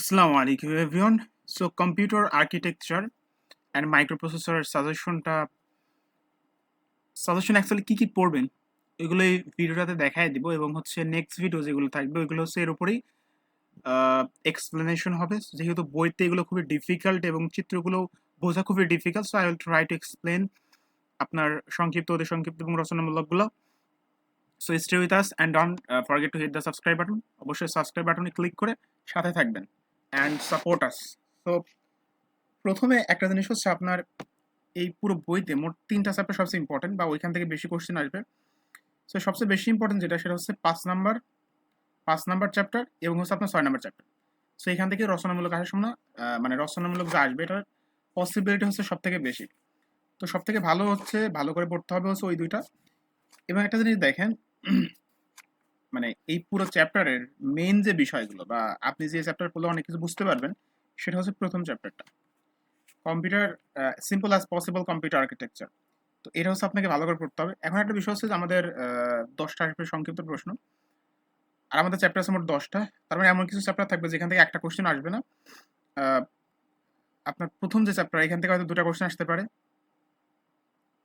আসসালামু আলাইকুম everyone so computer architecture and মাইক্রোপ্রসেসরের সাজেশনটা সাজেশন অ্যাকচুয়ালি কী কী পড়বেন? এগুলো এই ভিডিওটাতে দেখাই দিব এবং হচ্ছে নেক্সট ভিডিও যেগুলো থাকবে, ওইগুলো হচ্ছে এর উপরেই এক্সপ্লেনেশন হবে। যেহেতু বইতে এগুলো খুবই ডিফিকাল্ট এবং চিত্রগুলো বোঝা খুবই difficult so I will try to explain আপনার সংক্ষিপ্ত, অতি সংক্ষিপ্ত এবং রচনামূলকগুলো। So stay with us and don't forget to hit the subscribe button অবশ্যই সাবস্ক্রাইব বাটনে ক্লিক করে সাথে থাকবেন। অ্যান্ড সাপোর্ট আস তো প্রথমে একটা জিনিস হচ্ছে আপনার এই পুরো বইতে মোট তিনটা চ্যাপ্টার সবচেয়ে ইম্পর্টেন্ট বা ওইখান থেকে বেশি কোশ্চেন আসবে। সো সবচেয়ে বেশি ইম্পর্টেন্ট যেটা সেটা হচ্ছে পাঁচ নাম্বার পাঁচ নাম্বার চ্যাপ্টার এবং হচ্ছে আপনার ছয় নাম্বার চ্যাপ্টার সো এখান থেকে রচনামূলক আসার সময় মানে রচনামূলক যে আসবে এটার পসিবিলিটি হচ্ছে সব থেকে বেশি। তো সব থেকে ভালো হচ্ছে, ভালো করে পড়তে হবে হচ্ছে ওই দুইটা। এবং একটা জিনিস দেখেন মানে এই পুরো চ্যাপ্টারের মেইন যে বিষয়গুলো বা আপনি যে চ্যাপ্টার পড়লে অনেক কিছু বুঝতে পারবেন, সেটা হচ্ছে প্রথম চ্যাপ্টারটা computer simple as possible computer architecture তো এটা হচ্ছে আপনাকে ভালো করে পড়তে হবে। এখন একটা বিষয় হচ্ছে যে আমাদের দশটা আসবে সংক্ষিপ্ত প্রশ্ন। আর আমাদের চ্যাপ্টার আছে মোট দশটা। তার মানে এমন কিছু চ্যাপ্টার থাকবে যেখান থেকে একটা কোশ্চেন আসবে না। আপনার প্রথম যে চ্যাপ্টার এখান থেকে হয়তো দুটা কোশ্চেন আসতে পারে।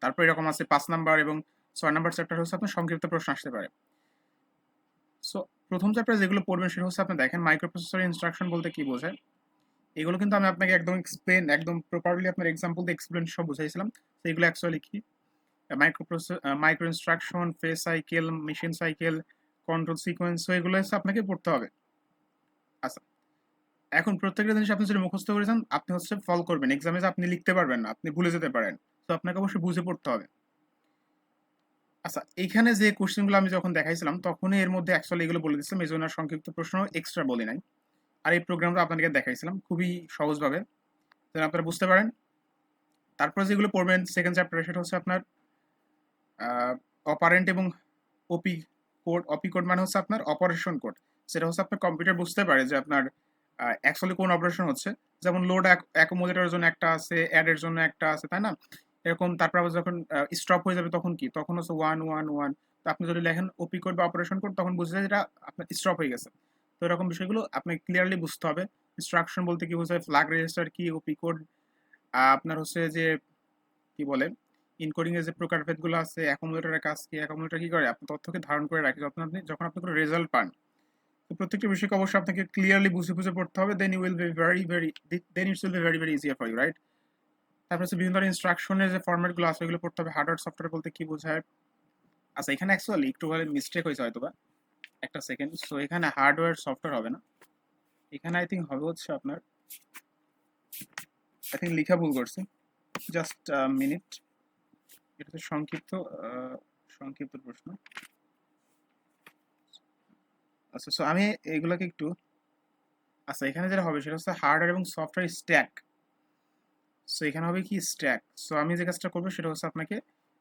তারপর এরকম আছে পাঁচ নাম্বার এবং ছয় নাম্বার চ্যাপ্টার হচ্ছে আপনার সংক্ষিপ্ত প্রশ্ন আসতে পারে। সো প্রথম চ্যাপ্টার যেগুলো পড়বেন সেটা হচ্ছে আপনি দেখেন মাইক্রোপ্রসেসর ইনস্ট্রাকশন বলতে কি বোঝায়। এগুলো কিন্তু আমি আপনাকে একদম এক্সপ্লেন একদম প্রপারলি আপনার এক্সাম্পল দিয়ে এক্সপ্লেন সব বুঝাইছিলাম। তো এগুলো অ্যাকচুয়ালি কি? Microprocess micro instruction fetch cycle machine cycle control sequence এগুলো হচ্ছে আপনাকে পড়তে হবে। আচ্ছা এখন প্রত্যেকটা জিনিস আপনি যদি মুখস্থ করেছেন আপনি হচ্ছে ফল করবেন। এক্সামে আপনি লিখতে পারবেন না, আপনি ভুলে যেতে পারেন। তো আপনাকে অবশ্যই বুঝে পড়তে হবে। আচ্ছা এখানে যে কোশ্চেনগুলো আমি যখন দেখাইছিলাম, তখনই এর মধ্যে অ্যাকচুয়ালি এগুলো বলে দিচ্ছিলাম এই জন্য সংক্ষিপ্ত প্রশ্ন এক্সট্রা বলি নাই। আর এই প্রোগ্রামটা আপনাদেরকে দেখাইছিলাম, খুবই সহজভাবে। যেন আপনারা বুঝতে পারেন। তারপরে যেগুলো পড়বেন সেকেন্ড চ্যাপ্টারে সেটা হচ্ছে আপনার অপারেন্ট এবং ওপি কোড অপি কোড মানে হচ্ছে আপনার অপারেশন কোড সেটা হচ্ছে আপনার কম্পিউটার বুঝতে পারে যে আপনার অ্যাকচুয়ালি কোন অপারেশন হচ্ছে। যেমন লোড অ্যাকোমোডেটারের জন্য একটা আছে অ্যাডের জন্য একটা আছে, তাই না? এরকম তারপর আবার যখন স্টপ হয়ে যাবে তখন কি? তখন হচ্ছে ওয়ান ওয়ান ওয়ান তো আপনি যদি লেখেন ওপি কোড বা অপারেশন কোড তখন বুঝে যায় যেটা আপনার স্টপ হয়ে গেছে। তো এরকম বিষয়গুলো আপনাকে ক্লিয়ারলি বুঝতে হবে। ইনস্ট্রাকশন বলতে কি বোঝায়? ফ্ল্যাগ রেজিস্টার কি ওপি কোড আপনার হচ্ছে যে, কি বলে? ইনকোডিং এর যে প্রকারভেদগুলো আছে অ্যাকোমোডেটরের কাজ কি? অ্যাকোমোডেটর কি করে? আপনার তথ্যকে ধারণ করে রাখে। যখন আপনি যখন আপনি কোনো রেজাল্ট পান, তো প্রত্যেকটা বিষয়কে অবশ্যই আপনাকে ক্লিয়ারলি বুঝে বুঝে পড়তে হবে। Then you will be very very then it's will be very very easier for you right তারপর হচ্ছে বিভিন্ন ধরনের ইনস্ট্রাকশনের যে ফরম্যাটগুলো আছে, ওইগুলো পড়তে হবে। হার্ডওয়্যার সফটওয়্যার বলতে কি বোঝায়? আচ্ছা এখানে অ্যাকচুয়ালি একটু বলে মিস্টেক হয়েছে হয়তো বা একটা সেকেন্ড সো এখানে হার্ডওয়্যার সফটওয়্যার হবে না। এখানে আই থিঙ্ক হবে হচ্ছে আপনার আই থিঙ্ক লিখা ভুল করছি। জাস্ট মিনিট এটা হচ্ছে সংক্ষিপ্ত সংক্ষিপ্ত প্রশ্ন। আচ্ছা সো আমি এগুলোকে একটু আচ্ছা এখানে যেটা হবে সেটা হচ্ছে হার্ডওয়্যার এবং সফটওয়্যার স্ট্যাক সো এখানে হবে কি স্ট্যাক সো আমি যে কাজটা করব সেটা হচ্ছে আপনাকে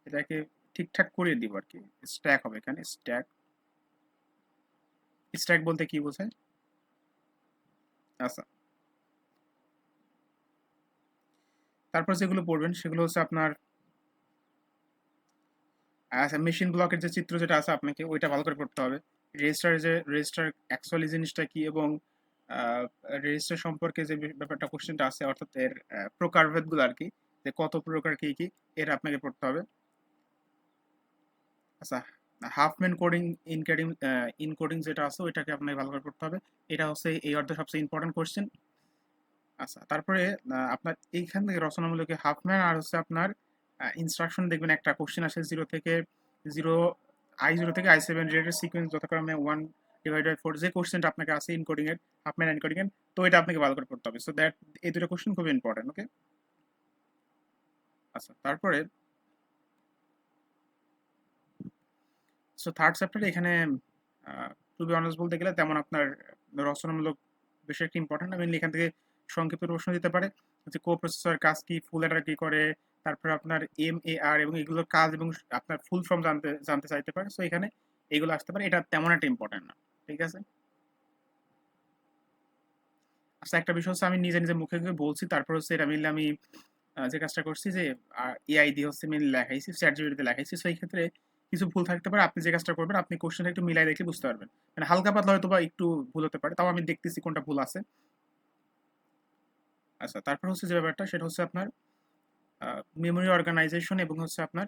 এটাকে ঠিকঠাক করে দিব আর কি স্ট্যাক হবে এখানে স্ট্যাক স্ট্যাক বলতে কি বোঝায়? আচ্ছা। তারপর যেগুলো পড়বেন সেগুলো হচ্ছে আপনার আচ্ছা মেশিন ব্লকের যে চিত্র যেটা আছে আপনাকে, ওইটা ভালো করে পড়তে হবে। রেজিস্টার যে রেজিস্টার অ্যাকচুয়ালি জিনিসটা কি এবং রেজিস্টার সম্পর্কে যে ব্যাপারটা কোশ্চেনটা আছে, অর্থাৎ এর প্রকারভেদগুলো আর কি, যে কত প্রকার কি কি এর আপনাকে পড়তে হবে। আচ্ছা half Huffman coding encoding encoding যেটা আছে, ওইটাকে আপনাকে ভালো করে পড়তে হবে। এটা হচ্ছে এই অর্থে সবচেয়ে ইম্পর্টেন্ট কোশ্চেন আচ্ছা তারপরে আপনার এইখান থেকে রচনামূলক হাফম্যান আর হচ্ছে আপনার ইনস্ট্রাকশন দেখবেন একটা কোশ্চেন আসে জিরো থেকে জিরো আই জিরো থেকে আই সেভেন রেটের সিকোয়েন্স যথাক্রমে ওয়ান ডিভাইড বাই ফোর যে কোশ্চেনটা আপনাকে আছে ইনকোডিং হাফম্যান এনকোডিং এর তো এটা আপনাকে ভালো করে পড়তে হবে। সো দ্যাট এই দুটো কোশ্চেন খুব ইম্পর্টেন্ট ওকে আচ্ছা তারপরে সো থার্ড চ্যাপ্টারে এখানে টু বি অনার্স বলতে গেলে তেমন আপনার রচনামূলক বেশি একটা ইম্পর্টেন্ট মেনলি এখান থেকে সংক্ষিপ্ত প্রশ্ন দিতে পারে, যে কো প্রসেসর কাজ কি ফুল এডার কি করে, তারপরে আপনার এম এ আর এবং এগুলোর কাজ এবং আপনার ফুল ফর্ম জানতে জানতে চাইতে পারে। সো এখানে এগুলো আসতে পারে, এটা তেমন একটা ইম্পর্টেন্ট না, ঠিক আছে? আচ্ছা একটা বিষয় হচ্ছে আমি নিজে নিজে মুখে মুখে বলছি, তারপর হচ্ছে এটা মেনলি আমি যে কাজটা করছি যে এআই দিয়ে হচ্ছে মেনলি লেখাইছি চ্যাট জিপিটিতে লেখাইছি। সো এই ক্ষেত্রে কিছু ভুল থাকতে পারে, আপনি যে কাজটা করবেন, আপনি কোশ্চেনটা একটু মিলাই দেখলে বুঝতে পারবেন। মানে হালকা পাতলা হয়তো বা একটু ভুল হতে পারে, তাও আমি দেখতেছি কোনটা ভুল আছে। আচ্ছা তারপর হচ্ছে যে ব্যাপারটা, সেটা হচ্ছে আপনার মেমোরি অর্গানাইজেশন এবং হচ্ছে আপনার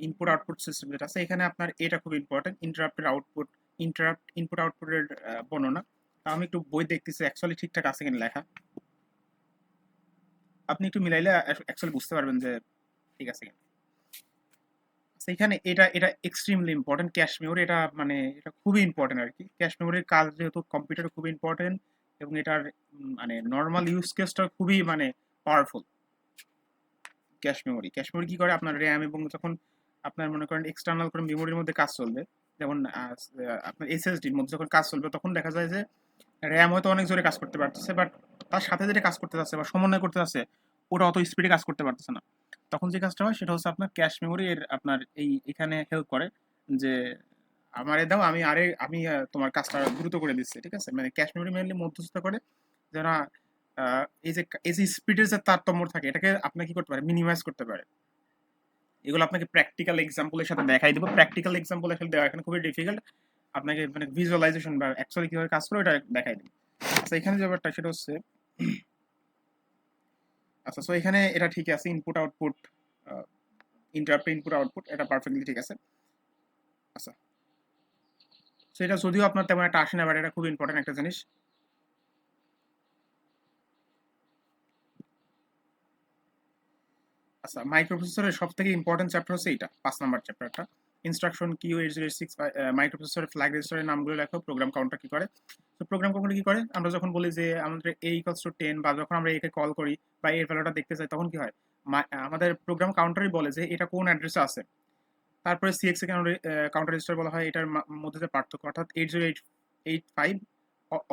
ইনপুট আউটপুট সিস্টেম যেটা আছে, এখানে আপনার এটা খুব ইম্পর্টেন্ট ইন্টারাপ্টের আউটপুট ইন্টারাপ্ট ইনপুট আউটপুটের বর্ণনা। আমি একটু বই দেখতেছি অ্যাকচুয়ালি ঠিকঠাক আছে কিনা লেখা। আপনি একটু মিলাইলে অ্যাকচুয়ালি বুঝতে পারবেন যে ঠিক আছে কিনা। আচ্ছা, এটা এটা এক্সট্রিমলি ইম্পর্টেন্ট ক্যাশ মেমোরি এটা মানে এটা খুবই ইম্পর্টেন্ট আর কি। ক্যাশ মেমোরির কাজ যেহেতু কম্পিউটার খুবই ইম্পর্টেন্ট এবং এটার মানে নর্মাল ইউজ কেসটা খুবই মানে powerful cache memory cache memory কি করে? আপনার র্যাম এবং যখন আপনার মনে করেন এক্সটার্নাল করে মেমোরির মধ্যে কাজ চলবে যেমন আপনার এসএসডির মধ্যে যখন কাজ চলবে তখন দেখা যায় যে র্যাম হয়তো অনেক জোরে কাজ করতে পারতেছে বাট তার সাথে যেটা কাজ করতে যাচ্ছে বা সমন্বয় করতে যাচ্ছে ওটা অত স্পিডে কাজ করতে পারতেছে না। তখন যে কাজটা হয় সেটা হচ্ছে আপনার ক্যাশ মেমোরি এর আপনার এই এখানে হেল্প করে যে আমারে দাও আমি আরে আমি তোমার কাজটা দ্রুত করে দিচ্ছি ঠিক আছে? মানে ক্যাশ মেমোরি মেনলি মধ্যস্থতা করে আহ, এই যে এই যে স্পিডের যে তারতম্য থাকে এটাকে আপনার কি করতে পারে? মিনিমাইজ করতে পারে। এগুলো আপনাকে প্র্যাকটিক্যাল এক্সাম্পলের সাথে দেখাই দেবো। প্র্যাকটিক্যাল এক্সাম্পল আসলে দেওয়া এখানে খুবই ডিফিকাল্ট আপনাকে মানে ভিজুয়ালাইজেশন বা অ্যাকচুয়ালি কীভাবে কাজ করে এটা দেখাই দিই। আচ্ছা এখানে যে ব্যাপারটা, সেটা হচ্ছে আচ্ছা সো এখানে এটা ঠিক আছে input output interrupt input output এটা পারফেক্টলি ঠিক আছে। আচ্ছা সো এটা যদিও আপনার তেমন একটা আসে না বাট এটা খুব ইম্পর্টেন্ট একটা জিনিস। আচ্ছা মাইক্রোপ্রসেসরের সব থেকে ইম্পর্টেন্ট চ্যাপ্টার হচ্ছে এটা পাঁচ নাম্বার চ্যাপ্টারটা instruction queue eight zero six মাইক্রোপ্রসেসরের flag রেজিস্টারের নামগুলো লেখো প্রোগ্রাম কাউন্টার কি করে? তো প্রোগ্রাম কাউন্টার কি করে? আমরা যখন বলি যে আমাদের এ ইকলস টু টেন বা যখন আমরা একে কল করি বা এর ভ্যালুটা দেখতে চাই তখন কি হয়? আমাদের প্রোগ্রাম কাউন্টারই বলে যে এটা কোন অ্যাড্রেসে আছে? তারপরে সিএক্স কাউন্টার রেজিস্টার বলা হয়, এটার মধ্যে যে পার্থক্য, অর্থাৎ eight zero eight eight five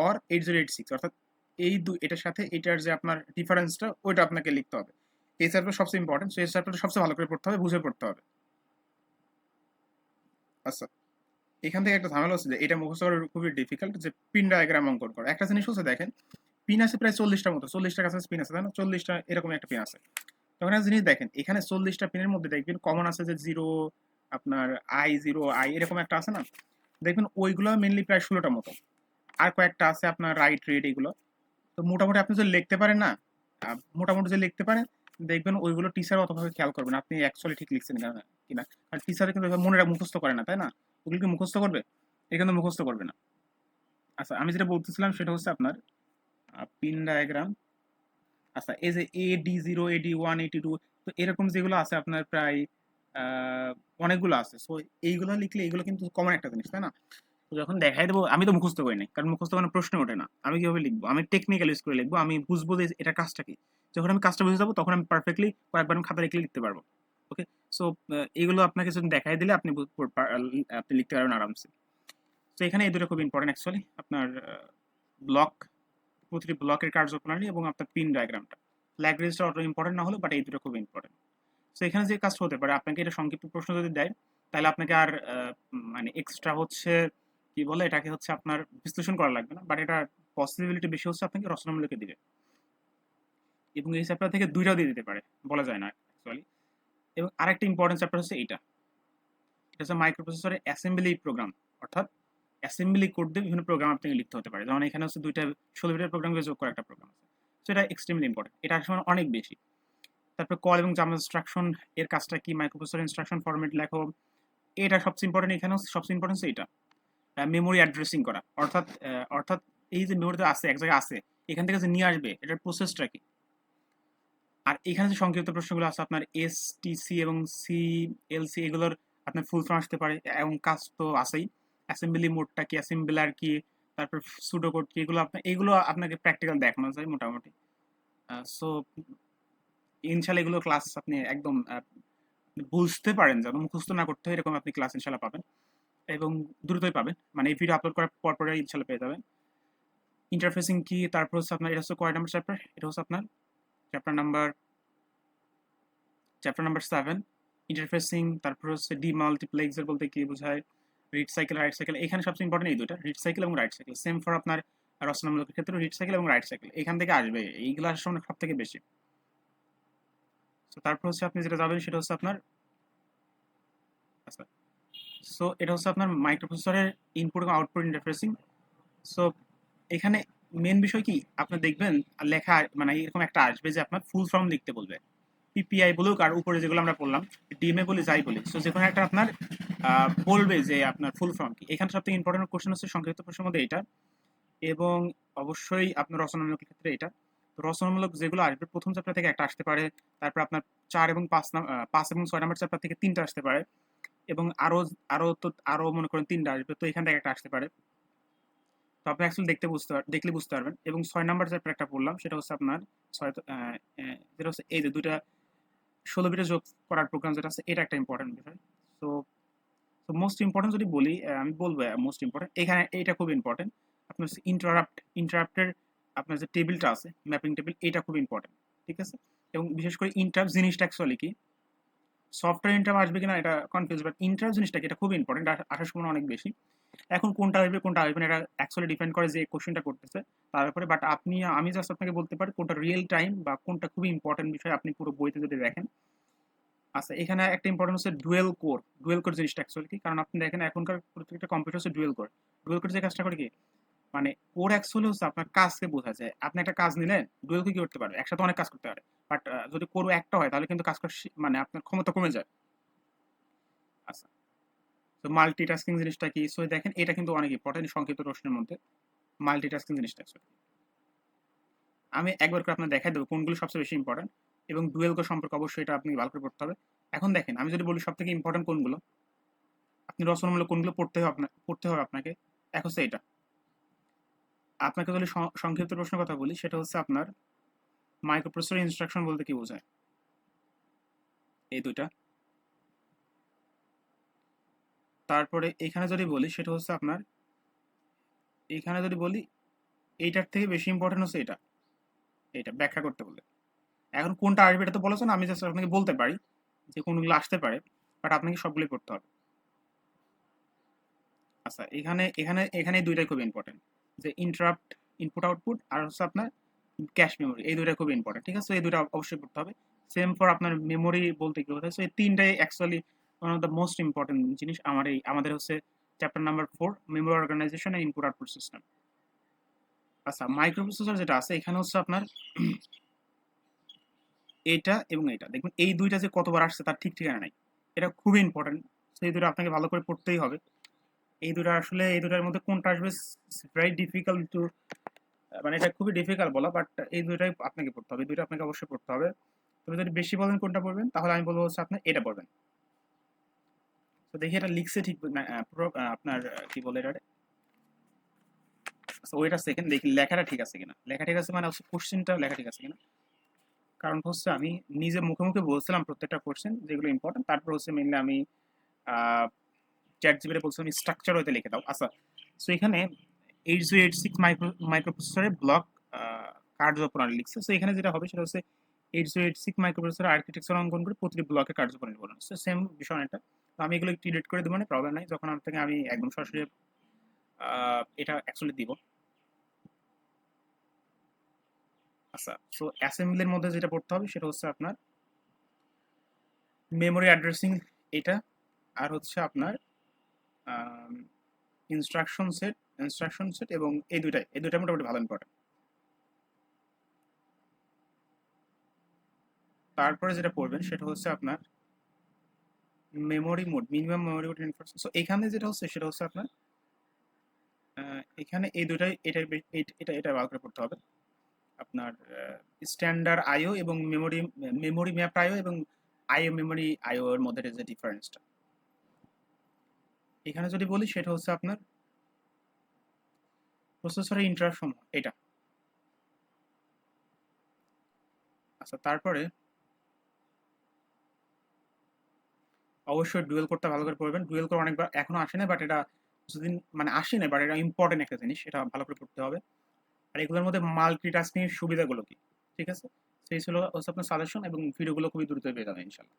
or eight zero eight six অর্থাৎ এই দু এটার সাথে এটার যে আপনার ডিফারেন্সটা ওইটা আপনাকে লিখতে হবে। এই চ্যাপ্টার সবচেয়ে ইম্পর্টেন্ট সেই চ্যাপ্টারটা সবচেয়ে ভালো করে পড়তে হবে, বুঝে পড়তে হবে। আচ্ছা এখান থেকে একটা ঝামেলা হচ্ছে যে এটা মুখস্থ করা খুবই ডিফিকাল্ট যে পিন ডায়াগ্রাম অঙ্কন করা। একটা জিনিস হচ্ছে দেখেন, পিন আছে প্রায় চল্লিশটার মতো, চল্লিশটা কাছে পিন আছে, তাই না? চল্লিশটা এরকম একটা পিন আছে। তখন একটা জিনিস দেখেন, এখানে চল্লিশটা পিনের মধ্যে দেখবেন কমন আছে যে জিরো আপনার আই জিরো আই এরকম একটা আছে না? দেখবেন ওইগুলো মেনলি প্রায় ষোলোটা মতো। আর কয়েকটা আছে আপনার রাইট রেড এগুলো। তো মোটামুটি আপনি যদি লিখতে পারেন না মোটামুটি যদি লিখতে পারেন দেখবেন ওইগুলো টিচার অতভাবে খেয়াল করবেন আপনি অ্যাকচুয়ালি ঠিক লিখছেন কিনা কারণ টিচার কিন্তু মনে মুখস্থ করে না, তাই না? ওগুলো কি মুখস্থ করবে? কিন্তু মুখস্থ করবে না। আচ্ছা আমি যেটা বলতেছিলাম সেটা হচ্ছে আপনার পিন ডায়াগ্রাম আচ্ছা এই যে A D zero A D one eighty two তো এরকম যেগুলো আছে আপনার প্রায় অনেকগুলো আছে। সো এইগুলো লিখলে এইগুলো কিন্তু কমন একটা জিনিস, তাই না? যখন দেখাই দেবো, আমি তো মুখস্থ করি নাই। কারণ মুখস্থ কোনো প্রশ্ন ওঠে না। আমি কীভাবে লিখব? আমি টেকনিক্যাল ইউজ করে লিখব। আমি বুঝব যে এটা কাজটা কি? যখন আমি কাজটা বুঝে যাব, তখন আমি পারফেক্টলি কয়েকবার আমি খাতা লিখে লিখতে পারব। ওকে সো এগুলো আপনাকে যদি দেখাই দিলে আপনি আপনি লিখতে পারবেন আরামসে। তো এখানে এই দুটো খুব ইম্পর্টেন্ট অ্যাকচুয়ালি আপনার ব্লক প্রতিটি ব্লকের কার্যপ্রণালী এবং আপনার পিন ডায়াগ্রামটা ফ্ল্যাগ রেজিস্টার অত ইম্পর্টেন্ট না হলেও বাট এই দুটো খুব ইম্পর্টেন্ট তো এখানে যে কাজটা হতে পারে, আপনাকে এটা সংক্ষিপ্ত প্রশ্ন যদি দেয়, তাহলে আপনাকে আর মানে এক্সট্রা হচ্ছে কি বলে, এটাকে হচ্ছে আপনার বিশ্লেষণ করা লাগবে না বাট এটা পসিবিলিটি বেশি হচ্ছে আপনাকে রচনামূলকে দিবে। এবং এই চ্যাপ্টার থেকে দুইটাও দিয়ে দিতে পারে, বলা যায় না অ্যাকচুয়ালি এবং আরেকটা ইম্পর্টেন্ট চ্যাপ্টার হচ্ছে এইটা। এটা হচ্ছে মাইক্রোপ্রসেসরের অ্যাসেম্বলি প্রোগ্রাম অর্থাৎ অ্যাসেম্বলি কোড দিয়ে বিভিন্ন প্রোগ্রাম আপনাকে লিখতে হতে পারে। যেমন এখানে হচ্ছে দুইটা ষোলো বিটের প্রোগ্রামকে যোগ করা একটা প্রোগ্রাম আছে। তো এটা এক্সট্রিমলি ইম্পর্টেন্ট এটা আসলে অনেক বেশি। তারপর কল এবং জাম ইনস্ট্রাকশন এর কাজটা কি মাইক্রোপ্রসেসর ইনস্ট্রাকশন ফরম্যাট লেখো, এটা সবচেয়ে ইম্পর্টেন্ট এখানে সবচেয়ে ইম্পর্টেন্ট এটা মেমোরি অ্যাড্রেসিং করা। অর্থাৎ অর্থাৎ এই যে মেমোরিতে আছে, এক জায়গায় আছে, এখান থেকে যে নিয়ে আসবে, এটার প্রসেসটা কি? আর এখানে যে সংক্ষিপ্ত প্রশ্নগুলো আছে, আপনার এস টিসি এবং সি এলসি এগুলোর আপনার ফুল ফর্ম আসতে পারে, এবং কাজ তো আছেই। অ্যাসেম্বলি মোডটা কি অ্যাসেম্বলার কি, তারপর সুডো কোড কি, এগুলো আপনার এগুলো আপনাকে প্র্যাকটিক্যাল দেখানো যায় মোটামুটি। সো ইনশাল্লাহ এগুলো ক্লাস আপনি একদম বুঝতে পারেন যেন, মুখস্থ না করতে হয়, এরকম আপনি ক্লাস ইনশাল্লাহ পাবেন। এবং দ্রুতই পাবেন। মানে এই ভিডিও আপলোড করার পর পরে ইনশাল্লাহ পেয়ে যাবেন। ইন্টারফেসিং কি তারপর হচ্ছে আপনার, এটা হচ্ছে কয় নাম্বার চ্যাপ্টার এটা হচ্ছে আপনার chapter number chapter number seven interfacing তারপর হচ্ছে ডি মাল্টিপ্লেক্সার বলতে কি বোঝায় রিড সাইকেল রাইট সাইকেল এখানে সবচেয়ে ইম্পর্টেন্ট এই দুটো রিড সাইকেল এবং রাইট সাইকেল সেম ফর আপনার রচনামূলকের ক্ষেত্রে রিড সাইকেল এবং রাইট সাইকেল এখান থেকে আসবে, এইগুলো আসার সময় সব থেকে বেশি। তো তারপর হচ্ছে আপনি যেটা যাবেন সেটা হচ্ছে আপনার আচ্ছা। সো এটা হচ্ছে আপনার মাইক্রোপ্রসেসরের ইনপুট এবং আউটপুট ইন্টারফেসিং সো এখানে মেন বিষয় কি? আপনার দেখবেন লেখা মানে এরকম একটা আসবে যে আপনার ফুল ফর্ম লিখতে বলবে। পিপিআই বলুক আর উপরে যেগুলো আমরা পড়লাম ডিএমএ বলি, যাই বলি। সো যেখানে একটা আপনার বলবে যে আপনার ফুল ফর্ম কি। এখানে সবথেকে ইম্পর্টেন্ট কোশ্চেন হচ্ছে সংক্ষিপ্ত প্রশ্নের মধ্যে এটা। এবং অবশ্যই আপনার রচনামূলক ক্ষেত্রে এটা। রচনামূলক যেগুলো আসবে, প্রথম চ্যাপ্টার থেকে একটা আসতে পারে। তারপর আপনার চার এবং পাঁচ পাঁচ এবং ছয় নাম্বার চ্যাপ্টার থেকে তিনটা আসতে পারে। এবং আরও আরও তো, আরও মনে করেন তিনটা আসবে, তো এখান থেকে একটা আসতে পারে। তো আপনি অ্যাকচুয়ালি দেখতে বুঝতে দেখলে বুঝতে পারবেন। এবং ছয় নাম্বার চ্যাপ্টার একটা পড়লাম সেটা হচ্ছে আপনার ছয় যেটা হচ্ছে এই যে দুইটা ষোলো বিটা যোগ করার প্রোগ্রাম যেটা আছে, এটা একটা ইম্পর্টেন্ট বিষয়। তো তো মোস্ট ইম্পর্টেন্ট যদি বলি আমি বলব মোস্ট ইম্পর্টেন্ট এখানে এটা খুব ইম্পর্টেন্ট আপনার ইন্টারাপ্ট ইন্টারাপ্টের আপনার যে টেবিলটা আছে ম্যাপিং টেবিল এটা খুব ইম্পর্টেন্ট ঠিক আছে? এবং বিশেষ করে ইন্টারাপ্ট জিনিসটা অ্যাকচুয়ালি কি? সফটওয়্যার ইন্টারাপ্ট আসবে কিনা এটা কনফিউজ বাট ইন্টারাপ্ট জিনিসটা এটা খুব ইম্পর্টেন্ট আসার সময় অনেক বেশি। এখন কোনটা আসবে কোনটা আসবে না, এটা অ্যাকচুয়ালি ডিপেন্ড করে যে কোশ্চেনটা করতেছে তার উপরে বাট আপনি, আমি জাস্ট আপনাকে বলতে পারি কোনটা রিয়েল টাইম বা কোনটা খুবই ইম্পর্টেন্ট বিষয় আপনি পুরো বইতে যদি দেখেন। আচ্ছা এখানে একটা ইম্পর্টেন্ট হচ্ছে ডুয়েল কোর ডুয়েল কোর জিনিসটা অ্যাকচুয়ালি কি? কারণ আপনি দেখেন এখনকার প্রত্যেকটা কম্পিউটার হচ্ছে ডুয়েল কোর ডুয়েল কোর যে কাজটা করে কি? মানে ওর অ্যাকচুয়ালি হচ্ছে আপনার কাজকে বোঝা যায়। আপনি একটা কাজ নিলেন ডুয়েল কি করতে পারবে একসাথে অনেক কাজ করতে পারে। বাট যদি কোর একটা হয়, তাহলে কিন্তু কাজ করার মানে আপনার ক্ষমতা কমে যায়। আচ্ছা। তো মাল্টিটাস্কিং জিনিসটা কি? সো দেখেন, এটা কিন্তু অনেক ইম্পর্টেন্ট সংক্ষিপ্ত প্রশ্নের মধ্যে। মাল্টিটাস্কিং জিনিসটা actually। আমি একবার করে আপনার দেখাই দেবো কোনগুলো সবচেয়ে বেশি ইম্পর্টেন্ট এবং ডুয়েল কো সম্পর্কে অবশ্যই এটা আপনাকে ভালো করে পড়তে হবে। এখন দেখেন, আমি যদি বলি সব থেকে ইম্পর্টেন্ট কোনগুলো? আপনি রচনামূলক কোনগুলো পড়তে হবে আপনার পড়তে হবে আপনাকে। এক হচ্ছে এটা। আপনাকে সং- সংক্ষিপ্ত প্রশ্নের কথা বলি, সেটা হচ্ছে আপনার মাইক্রোপ্রসেসর ইনস্ট্রাকশন বলতে কি বোঝায়? এই দুইটা। তারপরে এখানে যদি বলি, সেটা হচ্ছে আপনার, এখানে যদি বলি, এইটার থেকে বেশি ইম্পর্টেন্ট হচ্ছে এটা এটা ব্যাখ্যা করতে বলে এখন কোনটা আসবে এটা তো বলেছেন আমি জাস্ট আপনাকে বলতে পারি যে কোনগুলো আসতে পারে বাট আপনাকে সবগুলোই করতে হবে। আচ্ছা এখানে এখানে এখানে দুইটাই খুব ইম্পর্টেন্ট যে ইন্টারাপ্ট ইনপুট আউটপুট আর হচ্ছে আপনার ক্যাশ মেমোরি এই দুইটা খুব ইম্পর্টেন্ট ঠিক আছে? এই দুইটা অবশ্যই করতে হবে। সেম ফর আপনার মেমোরি বলতে কি সো এই তিনটাই actually one of the most important জিনিস আমার এই, আমাদের হচ্ছে chapter number four memory organisation and input output system আচ্ছা মাইক্রোপ্রসেসর যেটা আছে, এখানে হচ্ছে আপনার এটা এবং এটা। দেখুন, এই দুইটা যে কতবার আসছে তার ঠিক ঠিকানা নাই। এটা খুবই ইম্পর্টেন্ট সেই দুটো আপনাকে ভালো করে পড়তেই হবে। এই দুটো আসলে, এই দুটার মধ্যে কোনটা আসবে ভেরি ডিফিকাল্ট টু মানে এটা খুবই ডিফিকাল্ট বলা বাট এই দুটাই আপনাকে পড়তে হবে দুইটা আপনাকে অবশ্যই পড়তে হবে। তবে যদি বেশি বলেন কোনটা পড়বেন, তাহলে আমি বলব হচ্ছে আপনি এটা পড়বেন। তো দেখি এটা লিখছে ঠিক আপনার কি বলে এটা ওইটা সেকেন্ড দেখি, লেখাটা ঠিক আছে কিনা? লেখা ঠিক আছে মানে হচ্ছে কোশ্চেনটা লেখা ঠিক আছে কিনা? কারণ হচ্ছে আমি নিজে মুখে মুখে বলছিলাম প্রত্যেকটা কোশ্চেন যেগুলো ইম্পর্টেন্ট তারপর হচ্ছে মেনলি আমি চ্যাট জিবিতে বলছিলাম স্ট্রাকচার হইতে লিখে দাও। আচ্ছা সো এখানে eight zero eight six micro মাইক্রোপ্রসেসরের block কার্যপ্রণালী লিখছে। সো এখানে যেটা হবে সেটা হচ্ছে এইট জিরো এইট সিক্স মাইক্রোপ্রসেসরের আর্কিটেকচার অঙ্কন করে প্রতিটি ব্লকের কার্যপ্রণালী বলুন সো সেম বিষয় এটা। তো আমি এগুলো একটু ডিলিট করে দেবো না প্রবলেম নাই। যখন আমার থেকে আমি একদম সরাসরি এটা অ্যাকচুয়ালি দিব। আচ্ছা সো অ্যাসেম্বলির মধ্যে যেটা পড়তে হবে সেটা হচ্ছে আপনার মেমোরি অ্যাড্রেসিং এটা, আর হচ্ছে আপনার ইনস্ট্রাকশন সেট ইনস্ট্রাকশন সেট এবং এই দুইটাই, এই দুইটা মোটামুটি ভালো ইম্পর্টেন্ট তারপরে যেটা পড়বেন সেটা হচ্ছে আপনার memory mode minimum memory mode information so এখানে যেটা হচ্ছে সেটা হচ্ছে আপনার এখানে এই দুটাই এটা এটা এটা ভালো করে পড়তে হবে। আপনার স্ট্যান্ডার্ড আইও এবং মেমোরি মেমোরি ম্যাপ আইও এবং আইও মেমোরি আইও এর মধ্যে যে ডিফারেন্সটা এখানে যদি বলি, সেটা হচ্ছে আপনার প্রসেসরের ইন্টারাপশন এটা। আচ্ছা তারপরে অবশ্যই ডুয়েল করতে ভালো করে পড়বেন। ডুয়েল করে অনেকবার এখনও আসে না বাট এটা কিছুদিন মানে আসে না বাট এটা ইম্পর্টেন্ট একটা জিনিস, এটা ভালো করে পড়তে হবে। আর এগুলোর মধ্যে মাল্টিটাস্কিং এর সুবিধাগুলো কি? ঠিক আছে? সেই ছিল হচ্ছে আপনার সাজেশন এবং ভিডিওগুলো খুবই দ্রুত পেয়ে যাবে ইনশাল্লাহ